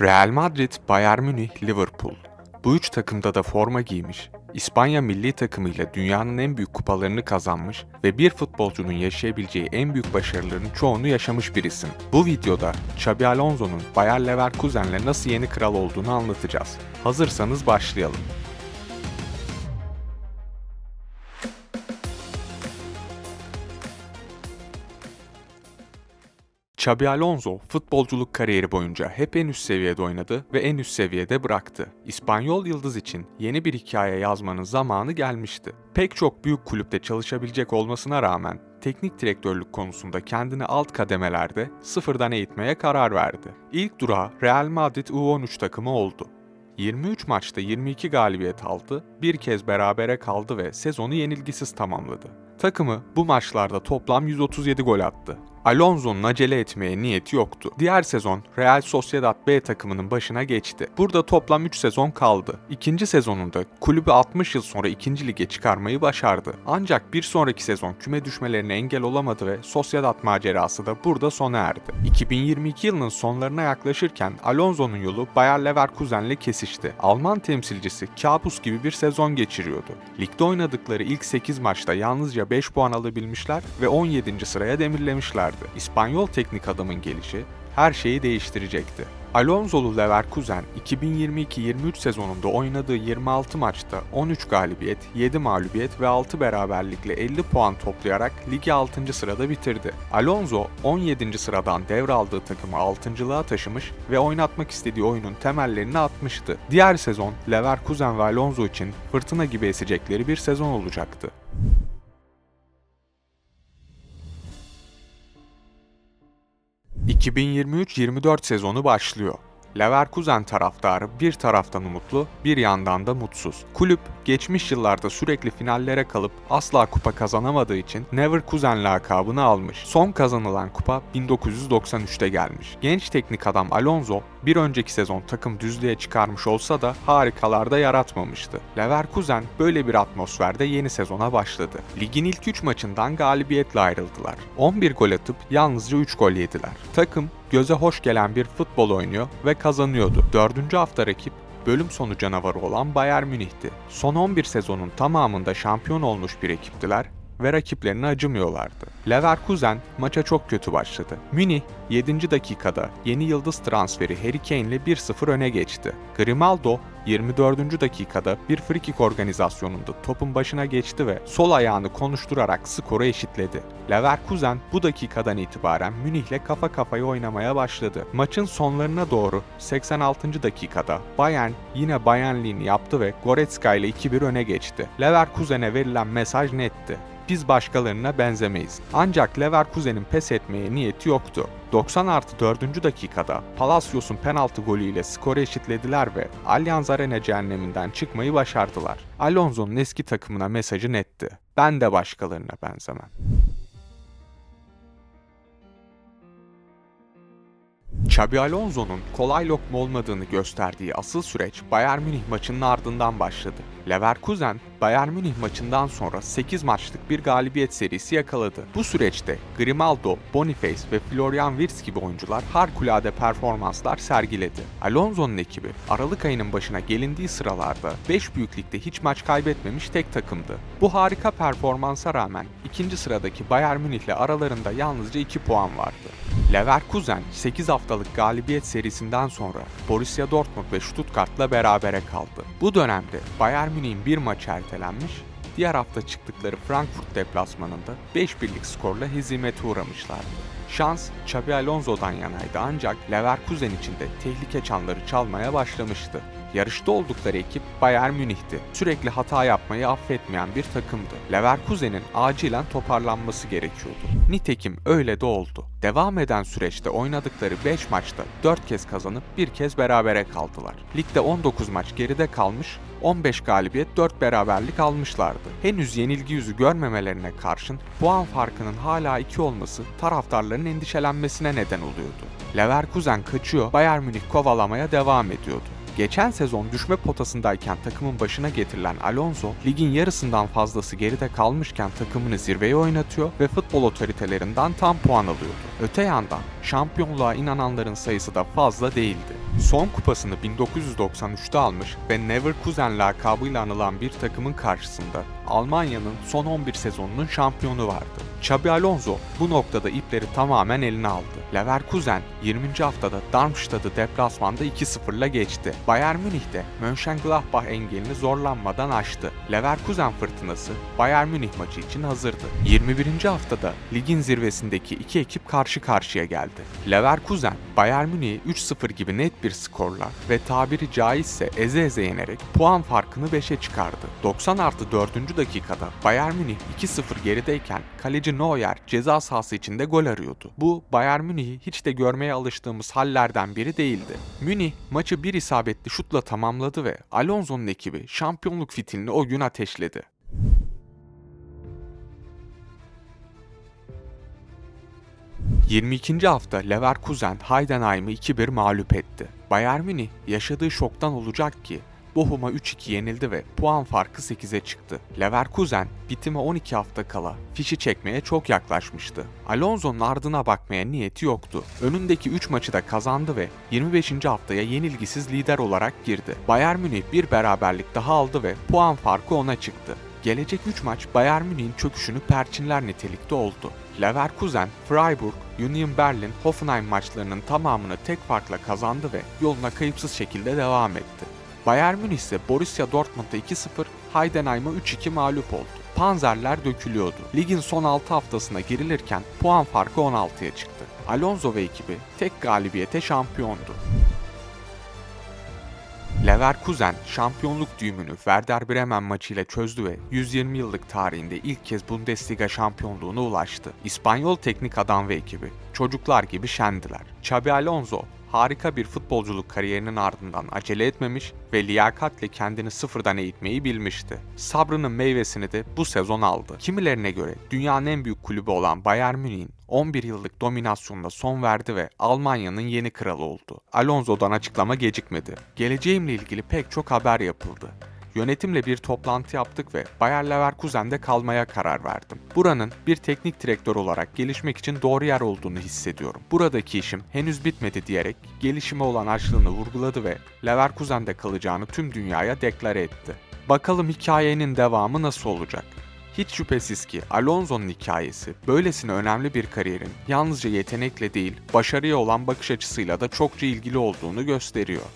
Real Madrid, Bayern Münih, Liverpool. Bu üç takımda da forma giymiş, İspanya milli takımıyla dünyanın en büyük kupalarını kazanmış ve bir futbolcunun yaşayabileceği en büyük başarıların çoğunu yaşamış bir isim. Bu videoda Xabi Alonso'nun Bayer Leverkusen'le nasıl yeni kral olduğunu anlatacağız. Hazırsanız başlayalım. Xabi Alonso futbolculuk kariyeri boyunca hep en üst seviyede oynadı ve en üst seviyede bıraktı. İspanyol yıldız için yeni bir hikaye yazmanın zamanı gelmişti. Pek çok büyük kulüpte çalışabilecek olmasına rağmen teknik direktörlük konusunda kendini alt kademelerde sıfırdan eğitmeye karar verdi. İlk durağı Real Madrid U13 takımı oldu. 23 maçta 22 galibiyet aldı, bir kez berabere kaldı ve sezonu yenilgisiz tamamladı. Takımı bu maçlarda toplam 137 gol attı. Alonso'nun acele etmeye niyeti yoktu. Diğer sezon Real Sociedad B takımının başına geçti. Burada toplam 3 sezon kaldı. İkinci sezonunda kulübü 60 yıl sonra ikinci lige çıkarmayı başardı. Ancak bir sonraki sezon küme düşmelerine engel olamadı ve Sociedad macerası da burada sona erdi. 2022 yılının sonlarına yaklaşırken Alonso'nun yolu Bayer Leverkusen'le kesişti. Alman temsilcisi kabus gibi bir sezon geçiriyordu. Ligde oynadıkları ilk 8 maçta yalnızca 5 puan alabilmişler ve 17. sıraya demirlemişler vardı. İspanyol teknik adamın gelişi her şeyi değiştirecekti. Alonso'lu Leverkusen 2022-23 sezonunda oynadığı 26 maçta 13 galibiyet, 7 mağlubiyet ve 6 beraberlikle 50 puan toplayarak ligi 6. sırada bitirdi. Alonso 17. sıradan devraldığı takımı 6.lığa taşımış ve oynatmak istediği oyunun temellerini atmıştı. Diğer sezon Leverkusen ve Alonso için fırtına gibi esecekleri bir sezon olacaktı. 2023-24 sezonu başlıyor. Leverkusen taraftarı bir taraftan umutlu, bir yandan da mutsuz. Kulüp geçmiş yıllarda sürekli finallere kalıp asla kupa kazanamadığı için Neverkusen lakabını almış. Son kazanılan kupa 1993'te gelmiş. Genç teknik adam Alonso bir önceki sezon takım düzlüğe çıkarmış olsa da harikalarda yaratmamıştı. Leverkusen böyle bir atmosferde yeni sezona başladı. Ligin ilk 3 maçından galibiyetle ayrıldılar. 11 gol atıp yalnızca 3 gol yediler. Takım göze hoş gelen bir futbol oynuyor ve kazanıyordu. Dördüncü hafta rakip bölüm sonu canavarı olan Bayern Münih'ti. Son 11 sezonun tamamında şampiyon olmuş bir ekiptiler ve rakiplerine acımıyorlardı. Leverkusen maça çok kötü başladı. Münih 7. dakikada yeni yıldız transferi Harry Kane ile 1-0 öne geçti. Grimaldo 24. dakikada bir frikik organizasyonunda topun başına geçti ve sol ayağını konuşturarak skoru eşitledi. Leverkusen bu dakikadan itibaren Münih'le kafa kafaya oynamaya başladı. Maçın sonlarına doğru 86. dakikada Bayern yine Bayernliğini yaptı ve Goretzka ile 2-1 öne geçti. Leverkusen'e verilen mesaj netti biz başkalarına benzemeyiz. Ancak Leverkusen'in pes etmeye niyeti yoktu. 90 artı 4. dakikada Palacios'un penaltı golüyle skoru eşitlediler ve Allianz Arena cehenneminden çıkmayı başardılar. Alonso'nun eski takımına mesajı netti. Ben de başkalarına benzemem. Xabi Alonso'nun kolay lokma olmadığını gösterdiği asıl süreç Bayern Münih maçının ardından başladı. Leverkusen, Bayern Münih maçından sonra 8 maçlık bir galibiyet serisi yakaladı. Bu süreçte Grimaldo, Boniface ve Florian Wirtz gibi oyuncular harikulade performanslar sergiledi. Alonso'nun ekibi Aralık ayının başına gelindiği sıralarda 5 büyüklükte hiç maç kaybetmemiş tek takımdı. Bu harika performansa rağmen ikinci sıradaki Bayern Münih aralarında yalnızca 2 puan vardı. Leverkusen 8 haftalık galibiyet serisinden sonra Borussia Dortmund ve Stuttgart'la berabere kaldı. Bu dönemde Bayern Münih'in bir maçı ertelenmiş, diğer hafta çıktıkları Frankfurt deplasmanında 5 birlik skorla hezimete uğramışlardı. Şans Xabi Alonso'dan yanaydı ancak Leverkusen için de tehlike çanları çalmaya başlamıştı. Yarışta oldukları ekip Bayern Münih'ti. Sürekli hata yapmayı affetmeyen bir takımdı. Leverkusen'in acilen toparlanması gerekiyordu. Nitekim öyle de oldu. Devam eden süreçte oynadıkları 5 maçta 4 kez kazanıp bir kez berabere kaldılar. Ligde 19 maç geride kalmış, 15 galibiyet 4 beraberlik almışlardı. Henüz yenilgi yüzü görmemelerine karşın puan farkının hala 2 olması taraftarların endişelenmesine neden oluyordu. Leverkusen kaçıyor, Bayern Münih kovalamaya devam ediyordu. Geçen sezon düşme potasındayken takımın başına getirilen Alonso, ligin yarısından fazlası geride kalmışken takımını zirveye oynatıyor ve futbol otoritelerinden tam puan alıyordu. Öte yandan şampiyonluğa inananların sayısı da fazla değildi. Son kupasını 1993'te almış ve Neverkusen lakabıyla anılan bir takımın karşısında Almanya'nın son 11 sezonunun şampiyonu vardı. Xabi Alonso bu noktada ipleri tamamen eline aldı. Leverkusen 20. haftada Darmstadt'ı deplasmanda 2-0'la geçti. Bayern Münih de Mönchengladbach engelini zorlanmadan aştı. Leverkusen fırtınası Bayern Münih maçı için hazırdı. 21. haftada ligin zirvesindeki iki ekip karşı karşıya geldi. Leverkusen Bayern Münih'i 3-0 gibi net bir skorla ve tabiri caizse eze eze yenerek puan farkını 5'e çıkardı. 90 artı 4. dakikada Bayern Münih 2-0 gerideyken kaleci Neuer ceza sahası içinde gol arıyordu. Bu Bayern Münih'i hiç de görmeye alıştığımız hallerden biri değildi. Münih maçı bir isabetli şutla tamamladı ve Alonso'nun ekibi şampiyonluk fitilini o gün ateşledi. ...22. hafta Leverkusen Heidenheim'i 2-1 mağlup etti. Bayern Münih yaşadığı şoktan olacak ki Bochum'a 3-2 yenildi ve puan farkı 8'e çıktı. Leverkusen bitime 12 hafta kala fişi çekmeye çok yaklaşmıştı. Alonso'nun ardına bakmaya niyeti yoktu. Önündeki 3 maçı da kazandı ve 25. haftaya yenilgisiz lider olarak girdi. Bayern Münih bir beraberlik daha aldı ve puan farkı ona çıktı. Gelecek 3 maç Bayern Münih'in çöküşünü perçinler nitelikte oldu. Leverkusen, Freiburg, Union Berlin, Hoffenheim maçlarının tamamını tek farkla kazandı ve yoluna kayıpsız şekilde devam etti. Bayern Münih ise Borussia Dortmund'a 2-0, Heidenheim'a 3-2 mağlup oldu. Panzerler dökülüyordu. Ligin son 6 haftasına girilirken puan farkı 16'ya çıktı. Alonso ve ekibi tek galibiyete şampiyondu. Leverkusen şampiyonluk düğümünü Werder Bremen maçıyla çözdü ve 120 yıllık tarihinde ilk kez Bundesliga şampiyonluğuna ulaştı. İspanyol teknik adam ve ekibi çocuklar gibi şendiler. Xabi Alonso harika bir futbolculuk kariyerinin ardından acele etmemiş ve liyakatle kendini sıfırdan eğitmeyi bilmişti. Sabrının meyvesini de bu sezon aldı. Kimilerine göre dünyanın en büyük kulübü olan Bayern Münih'in 11 yıllık dominasyonuna son verdi ve Almanya'nın yeni kralı oldu. Alonso'dan açıklama gecikmedi. Geleceğimle ilgili pek çok haber yapıldı. Yönetimle bir toplantı yaptık ve Bayer Leverkusen'de kalmaya karar verdim. Buranın bir teknik direktör olarak gelişmek için doğru yer olduğunu hissediyorum. Buradaki işim henüz bitmedi diyerek gelişime olan açlığını vurguladı ve Leverkusen'de kalacağını tüm dünyaya deklare etti. Bakalım hikayenin devamı nasıl olacak? Hiç şüphesiz ki Alonso'nun hikayesi böylesine önemli bir kariyerin yalnızca yetenekle değil, başarıya olan bakış açısıyla da çokça ilgili olduğunu gösteriyor.